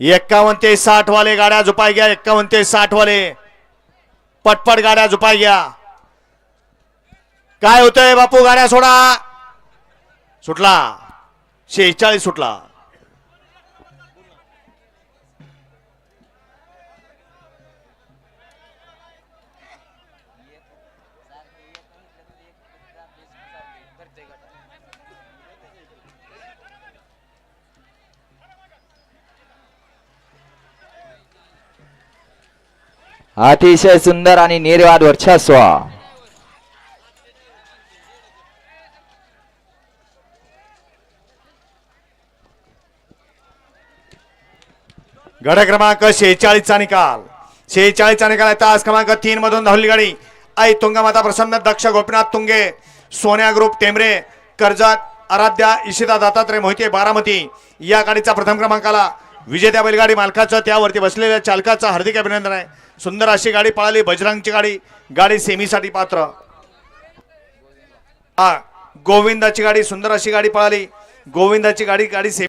एक्कावन्न ते साठ वाले गाड्या झुपाय घ्या एक्कावन्न ते साठ वाले. पटपट गाड्या झुपाय घ्या. काय होतंय बापू गाड्या सोडा. सुटला. शेहेचाळीस सुटला. अतिशय सुंदर आणि निर्वाद वर्चस्व. गड क्रमांक शेहेचाळीसचा निकाल. शेहेचाळीसचा निकाल आहे. तास क्रमांक तीन मधून धावली गाडी. आई तुंगमाता प्रसन्न दक्ष गोपीनाथ तुंगे सोन्या ग्रुप टेमरे कर्जत आराध्या इशिता दत्तात्रय मोहिते बारामती या गाडीचा प्रथम क्रमांकाला विजेत्या बैलगाडी मालकाचं त्यावरती बसलेल्या चालकाचं हार्दिक अभिनंदन आहे. सुंदर अशी गाडी पळाली बजरंगची गाडी गाडी सेमीसाठी पात्र. हा गोविंदाची गाडी सुंदर अशी गाडी पळाली. गोविंदाची गाडी गाडी सेमी